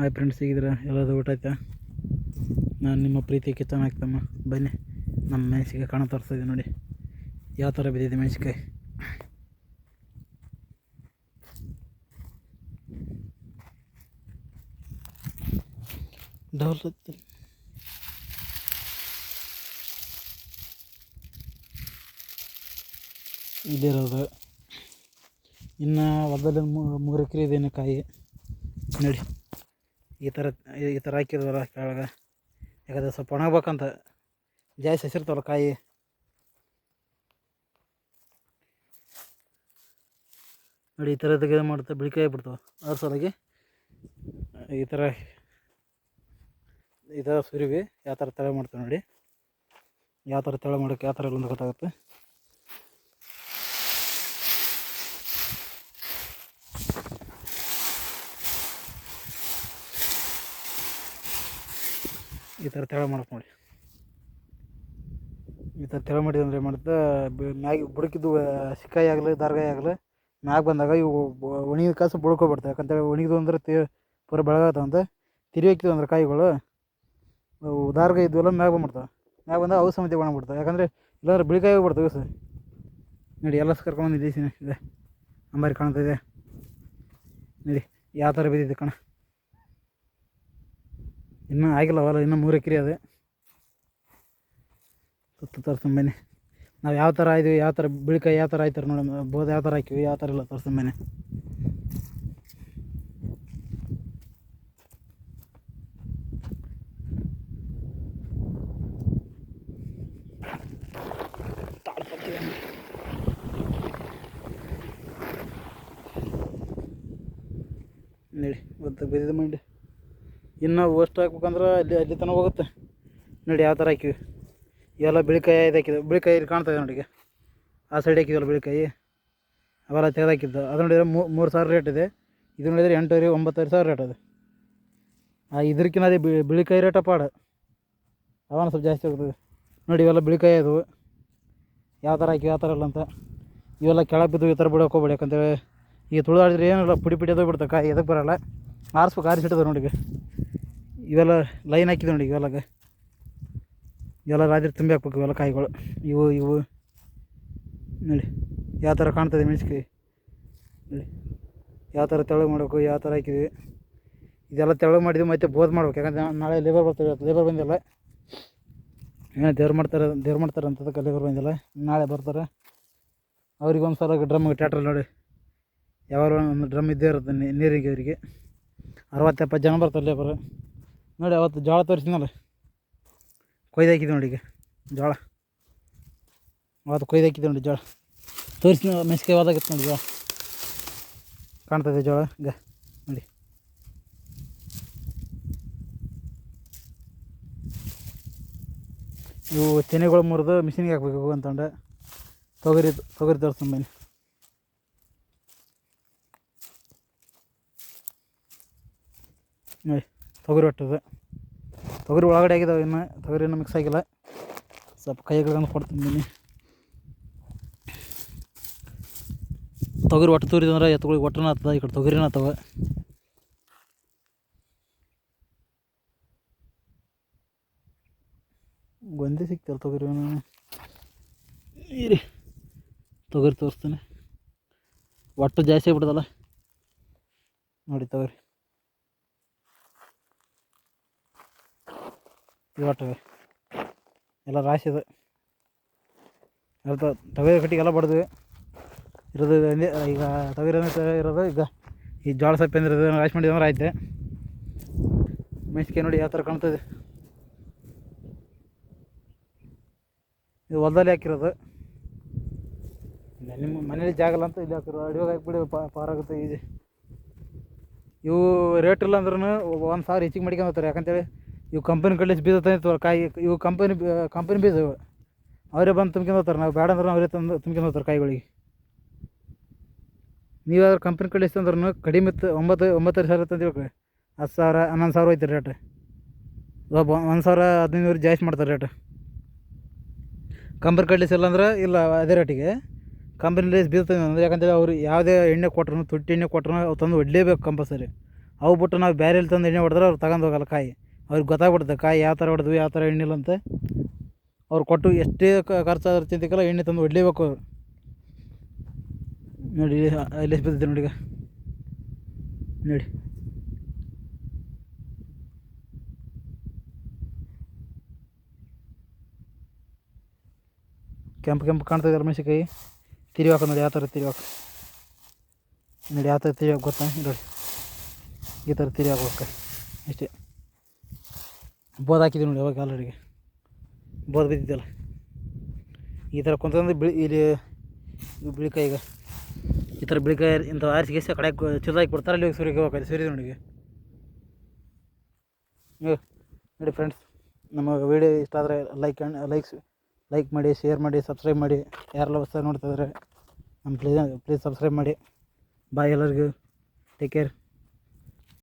Hi friends ಸಿಗಿದ್ರ ಎಲ್ಲದು ಊಟ ಆಯ್ತಾ ನಾನು ನಿಮ್ಮ ಪ್ರೀತಿ ಕಿಚನ್ ಹಾಕ್ತಮ್ಮ ಬನ್ನಿ ನಮ್ಮ ಮೆಣಸಿಗೆ ಕಾಣ ತೋರಿಸ್ತಾ ನೋಡಿ. ಯಾವ ಥರ ಬಿದ್ದಿದೆ ಮೆಣಸಿಕಾಯಿ ಡೌಲ್ ಇದಿರೋದು ಇನ್ನು ಹೊಲದಲ್ಲಿ ಮೂರು ಎಕರೆ ಇದೇನು ಕಾಯಿ. ನೋಡಿ. ಈ ಥರ ಈ ಥರ ಹಾಕಿರೋದಲ್ಲ ಕೆಳಗೆ. ಯಾಕಂದ್ರೆ ಸ್ವಲ್ಪ ಒಣಗ್ಬೇಕಂತ. ಜಾಸ್ತಿ ಹಸಿರ್ತಾವಲ್ಲ ಕಾಯಿ. ನೋಡಿ, ಈ ಥರ ತೆಗೆದು ಮಾಡುತ್ತೆ ಬಿಳಿಕಾಯಿ ಬಿಡ್ತಾವೆ ಅದ್ರ ಸಲುವಾಗಿ ಈ ಥರ ಈ ಥರ ಸುರಿವಿ. ಯಾವ ಥರ ತಳೆ ಮಾಡ್ತೇವೆ ನೋಡಿ. ಯಾವ ಥರ ತಳೆ ಮಾಡೋಕ್ಕೆ ಯಾವ ಥರ ಇಲ್ಲ ಅಂತ ಗೊತ್ತಾಗುತ್ತೆ. ಈ ಥರ ತೆಳ ಮಾಡಕ್ಕೆ ನೋಡಿ. ಈ ಥರ ತೆಳ ಮಾಡಿದ್ರೆ ಅಂದ್ರೆ ಏನು ಮಾಡುತ್ತೆ ಮ್ಯಾಗ ಬುಡಕಿದ್ದು ಸಿಕ್ಕಾಯಿ ಆಗಲಿ, ದಾರ್ಗಾಯಿ ಆಗಲಿ, ಮ್ಯಾಗ ಬಂದಾಗ ಇವು ಒಣಗಿದ ಕಾಸು ಬುಡ್ಕೊಬಿಡ್ತವೆ. ಯಾಕಂತೇಳಿ ಒಣಗಿದ್ವು ಅಂದ್ರೆ ತಿ, ಪೂರ ಬೆಳಗಾತಾವ ಅಂತ. ತಿರುಗಿಕ್ತಿದ್ವು ಅಂದ್ರೆ ಕಾಯಿಗಳು, ಅವು ದಾರ್ಗಾಯಿ ಇದ್ವಲ್ಲ ಮ್ಯಾಗ ಬಂದ್ಬಿಡ್ತಾವೆ. ಮ್ಯಾಗ ಬಂದಾಗ ಅವು ಸಮೇತ ಒಣಗ್ಬಿಡ್ತಾವೆ. ಯಾಕಂದರೆ ಇಲ್ಲಾಂದ್ರೆ ಬಿಳಿಕಾಯಿ ಹೋಗ್ಬಿಡ್ತಾವೆ ಸರ್ ನೋಡಿ, ಎಲ್ಲ ಕರ್ಕೊಂಡು ಬಂದಿದ್ದೀನಿ ಇದೆ. ಅಂಬಾರಿ ಇದೆ. ನೋಡಿ, ಯಾವ ಥರ ಬಿದ್ದಿದೆ ಕಣ. ಇನ್ನೂ ಆಗಿಲ್ಲ ಹೊಲ, ಇನ್ನೂ ಮೂರು ಎಕರೆ ಅದೇ ಸುತ್ತ ತೋರ್ಸಂಬನ್ನಿ ನಾವು ಯಾವ ಥರ ಇದೀವಿ, ಯಾವ ಥರ ಬಿಳಿಕಾಯಿ ಯಾವ ಥರ ಆಯ್ತಾರೆ ನೋಡಿ, ಬೋದ ಯಾವ ಥರ ಹಾಕಿವಿ, ಯಾವ ಥರ ಇಲ್ಲ ತೋರ್ಸಂಬನ್ನಿ ನೋಡಿ, ಗೊತ್ತಾಗ ಬಿದ್ದಿದೆ ಮಂಡಿ ಇನ್ನು ಅಷ್ಟು ಹಾಕ್ಬೇಕಂದ್ರೆ ಅಲ್ಲಿ ಅಲ್ಲಿ ತನಕ ಹೋಗುತ್ತೆ. ನೋಡಿ ಯಾವ ಥರ ಹಾಕಿವಿ. ಇವೆಲ್ಲ ಬಿಳಿಕಾಯಿ ಇದು ಹಾಕಿದೆ. ಬಿಳಿಕಾಯಿ ಇಲ್ಲಿ ಕಾಣ್ತದೆ ಇದೆ ನೋಡಿಗೆ ಆ ಸೈಡ್ ಹಾಕಿದ್ವಲ್ಲ ಬಿಳಿಕಾಯಿ. ಅವೆಲ್ಲ ತೆಗೆದಾಕಿದ್ದು. ಅದು ನೋಡಿದ್ರೆ ಮೂರು ಸಾವಿರ ರೇಟ್ ಇದೆ. ಇದು ನೋಡಿದ್ರೆ ಎಂಟೂವರೆ, ಒಂಬತ್ತುವರೆ ಸಾವಿರ ರೇಟ್ ಅದು. ಆ ಇದ್ರಕಿನ ಅದೇ ಬಿಳಿಕಾಯಿ ರೇಟ ಪಾಡ ಅವನ ಸ್ವಲ್ಪ ಜಾಸ್ತಿ ಆಗ್ತದೆ ನೋಡಿ ಇವೆಲ್ಲ ಬಿಳಿಕಾಯಿ ಅದು. ಯಾವ ಥರ ಹಾಕಿ ಯಾವ ಥರ ಇಲ್ಲ ಅಂತ. ಇವೆಲ್ಲ ಕೆಳಗೆ ಬಿದ್ದು ಈ ಥರ ಬಿಡೋಕೆ ಹೋಗ್ಬೇಡಿ ಯಾಕಂತೇಳಿ. ಈಗ ತುಳಿದಾಡಿದ್ರೆ ಏನಿಲ್ಲ, ಪುಡಿ ಪುಡಿ ಅದು ಬಿಡ್ತಕ್ಕ ಎದಕ್ಕೆ ಬರೋಲ್ಲ. ಆರಿಸ್ಬೇಕು ಆರಿಸಿಟ್ಟದ ನೋಡಿ ಈಗ. ಇವೆಲ್ಲ ಲೈನ್ ಹಾಕಿದೆ ನೋಡಿ ಇವೆಲ್ಲ. ಇವೆಲ್ಲ ರಾತ್ರಿ ತುಂಬಿ ಹಾಕ್ಬೇಕು ಇವೆಲ್ಲ ಕಾಯಿಗಳು. ಇವು ಇವು. ನೋಡಿ, ಯಾವ ಥರ ಕಾಣ್ತದೆ ಮೆಣಸಿಕಾಯಿ ನೋಡಿ, ಯಾವ ಥರ ತೆಳು ಮಾಡಬೇಕು, ಯಾವ ಥರ ಹಾಕಿದ್ವಿ. ಇದೆಲ್ಲ ತೆಳು ಮಾಡಿದ್ವಿ, ಮತ್ತೆ ಬೋದ್ ಮಾಡ್ಬೇಕು. ಯಾಕಂದ್ರೆ ನಾಳೆ ಲೇಬರ್ ಬರ್ತಾರೆ ಲೇಬರ್ ಬಂದಿಲ್ಲ. ಏನೋ ದೇವ್ರು ಮಾಡ್ತಾರೆ ದೇವ್ರು ಮಾಡ್ತಾರೆ ಅಂತದಕ್ಕೆ ಲೇಬರ್ ಬಂದಿಲ್ಲ. ನಾಳೆ ಬರ್ತಾರೆ. ಅವ್ರಿಗೆ ಒಂದು ಸಲ ಡ್ರಮ್ ಟ್ಯಾಟ್ರಲ್ಲಿ ನೋಡಿ. ಯಾವಾಗ ಒಂದು ಡ್ರಮ್ ಇದ್ದೇ ಇರುತ್ತೆ ನೀರಿಗೆ ಅವರಿಗೆ. ಅರವತ್ತು ಎಪ್ಪತ್ತು ಜನ ಬರ್ತಾರೆ ಲೇಬರ್ ನೋಡಿ ಅವತ್ತು ಜೋಳ ತೋರಿಸಿದ್ನಲ್ಲ. ಕೊಯ್ದು ಹಾಕಿದ್ವಿ ನೋಡಿ ಈಗ. ಜೋಳ. ಅವತ್ತು ಕೊಯ್ದು ಹಾಕಿದ್ವಿ ನೋಡಿ ಜೋಳ. ತೋರಿಸಿ ಮೆಣಸಿಕಾಯಿ ಹೋದಾಗಿತ್ತು ನೋಡಿ ಜೋಳ ಕಾಣ್ತದೆ ಜೋಳ. ಈಗ ನೋಡಿ. ಇವು ತೆನೆಗಳು ಮುರಿದು ಮಿಷಿನ್ಗೆ ಹಾಕ್ಬೇಕು ಅಂತಂಡೆ ತೊಗರಿ ತೊಗರಿ ತೋರಿಸ್ತೀನಿ ನೋಡಿ ತೊಗರಿ ಹೊಟ್ಟದ ತೊಗರಿ ಒಳಗಡೆ ಆಗಿದಾವೆ ಇನ್ನು, ತೊಗರಿ ಇನ್ನೂ ಮಿಕ್ಸ್ ಆಗಿಲ್ಲ. ಸ್ವಲ್ಪ ಕೈಗಳನ್ನು ಕೊಡ್ತೀನಿ ತೊಗರಿ ಒಟ್ಟು ತೂರಿದಂದ್ರೆ ಎತ್ತುಗಳಿಗೆ ಒಟ್ಟನ ಹತ್ತದ ಈ ಕಡೆ ತೊಗರಿನ ಹತ್ತವ ಗೊಂದಿ ಸಿಗ್ತಲ್ಲ ತೊಗರಿ ಇರಿ, ತೊಗರಿ ತೋರಿಸ್ತೀನಿ. ಒಟ್ಟು ಜಾಸ್ತಿ ಆಗ್ಬಿಡ್ತಲ್ಲ ನೋಡಿ ತೊಗರಿ. ಇವತ್ತು ಎಲ್ಲ ರಾಶಿ ಇದೆ ಅರ್ಧ ತೊಗರಿ ಕಟ್ಟಿಗೆಲ್ಲ ಬಡ್ದ್ವಿ ಇರೋದು ಈಗ ಅಂದ್ರೆ ಇರೋದು ಈಗ ಈ ಜೋಳ ಸಪ್ಪೆ ಅಂದ್ರೆ ರಾಶಿ ಮಾಡಿದಂದ್ರೆ ಆಯ್ತು. ಮೆಣಸಿಗೆ ನೋಡಿ ಯಾವ ಥರ ಕಾಣ್ತದೆ ಇದು. ಹೊಲದಲ್ಲಿ ಹಾಕಿರೋದು. ನಿಮ್ಮ ಮನೇಲಿ ಜಾಗಲ್ಲ ಅಂತ ಇಲ್ಲಿ ಹಾಕಿರೋ ಅಡಿಗೆ ಹಾಕಿಬಿಡಿ ಪಾರಾಗುತ್ತೆ ಈಜಿ. ಇವು ರೇಟ್ ಇಲ್ಲ ಅಂದ್ರೂ ಒಂದು ಸಾವಿರ ಹೆಚ್ಚಿಗೆ ಮಾಡ್ಕೊಂಡು ಹೋಗ್ತಾರೆ. ಯಾಕಂತೇಳಿ ಇವು ಕಂಪನಿ ಕಡ್ಲಿಸ್ ಬೀಜ ತಂದಿತ್ತು ಕಾಯಿ ಇವು ಕಂಪನಿ ಕಂಪನಿ ಬೀಜ ಅವರೇ ಬಂದು ತುಂಬ್ಕೊಂಡು ಹೋಗ್ತಾರೆ, ನಾವು ಬೇಡ ಅಂದ್ರೆ ಅವರೇ ತಂದು ತುಂಬ್ಕೊಂಡು ಹೋಗ್ತಾರೆ ಕಾಯಿಗಳಿಗೆ. ನೀವಾದ್ರೂ ಕಂಪನಿ ಕಡೆ ತಂದ್ರೂ ಕಡಿಮೆ ಇತ್ತು, ಒಂಬತ್ತು ಒಂಬತ್ತೈದು ಸಾವಿರ ತಂದು ತಿಳ್ಕೊಳಿ ಹತ್ತು ಸಾವಿರ, ಹನ್ನೊಂದು ಸಾವಿರ ಹೋಯ್ತು ರೇಟ್ ಒಬ್ಬ, ಒಂದು ಸಾವಿರ ಹದಿನೈದು ಜಾಸ್ತಿ ಮಾಡ್ತಾರೆ ರೇಟ್ ಕಂಪನಿ ಕಡ್ಲಿಸ್ ಇಲ್ಲ ಅಂದ್ರೆ ಇಲ್ಲ, ಅದೇ ರೇಟಿಗೆ ಲೇಸ್ ಬೀಳ್ತದೆ ಅಂದ್ರೆ ಯಾಕಂತೇಳಿ ಅವ್ರು ಯಾವುದೇ ಎಣ್ಣೆ ಕೊಟ್ರು ತುಟ್ಟಿ ಎಣ್ಣೆ ಕೊಟ್ರು ಅವು ತಂದು ಒಡ್ಲೇಬೇಕು ಕಂಪಲ್ಸರಿ ಅವು ಬಿಟ್ಟು ನಾವು ಬೇರೆ ಎಲ್ಲಿ ತಂದು ಎಣ್ಣೆ ಹೊಡೆದ್ರೆ ಅವ್ರು ತಗೊಂಡು ಹೋಗಲ್ಲ ಕಾಯಿ. ಅವ್ರಿಗೆ ಗೊತ್ತಾಗ್ಬಿಡ್ತದೆ ಕಾಯಿ ಯಾವ ಥರ ಹೊಡೆದ್ವಿ, ಯಾವ ಥರ ಎಣ್ಣೆ ಇಲ್ಲ ಅಂತ. ಅವ್ರು ಕೊಟ್ಟು ಎಷ್ಟೇ ಖರ್ಚಾದ್ರೆ ಚಿಂತಿಕಲ್ಲ ಎಣ್ಣೆ ತಂದು ಹೊಡ್ಲೇಬೇಕು ಅವ್ರು. ನೋಡಿ ಅಲ್ಲಿ ಬಿದ್ದಿದೆ ನೋಡಿ ಈಗ. ನೋಡಿ. ಕೆಂಪು ಕೆಂಪು ಕಾಣ್ತದೆ ಮೆಣಸಿನ್ಕಾಯಿ ತಿರುವಾಕ ನೋಡಿ, ಯಾವ ಥರ ತಿರಿವಾಕ. ನೋಡಿ, ಯಾವ ಥರ ತಿರುವಾಕ ಗೊತ್ತಾ? ನೋಡಿ. ಈ ಥರ ತಿರುವಾಕ ಇಷ್ಟೇ ಬೋದ್ ಹಾಕಿದ್ವಿ ನೋಡಿ ಅವಾಗ ಆಲ್ರೆಡಿಗೆ ಬೋದ್ ಬಿದ್ದಿದ್ದಲ್ಲ. ಈ ಥರ ಕುಂತಂದ್ರೆ ಬಿಳಿ ಇಲ್ಲಿ ಬಿಳಿಕಾಯಿ ಈಗ. ಈ ಥರ ಬಿಳಿಕಾಯಿ ಇಂಥ ಆರಿಸಿ ಕೆಸಿ ಕಡೆ ಚಿಲ್ದಾಕಿ ಬಿಡ್ತಾರೆ. ಅಲ್ಲಿ ಹೋಗಿ ಸೂರ್ಯ ನೋಡಿ ನೋಡಿ ಫ್ರೆಂಡ್ಸ್ ನಮ್ಮ ವೀಡಿಯೋ ಇಷ್ಟ ಆದರೆ ಲೈಕ್ ಲೈಕ್ಸ್ ಲೈಕ್ ಮಾಡಿ ಶೇರ್ ಮಾಡಿ ಸಬ್ಸ್ಕ್ರೈಬ್ ಮಾಡಿ. ಯಾರೆಲ್ಲ ಹೊಸ ನೋಡ್ತಿದ್ದಾರೆ ನಮ್ಮ ಪ್ಲೀಸ್ ಪ್ಲೀಸ್ ಸಬ್ಸ್ಕ್ರೈಬ್ ಮಾಡಿ. ಬಾಯ್ ಎಲ್ಲರಿಗೂ. Take care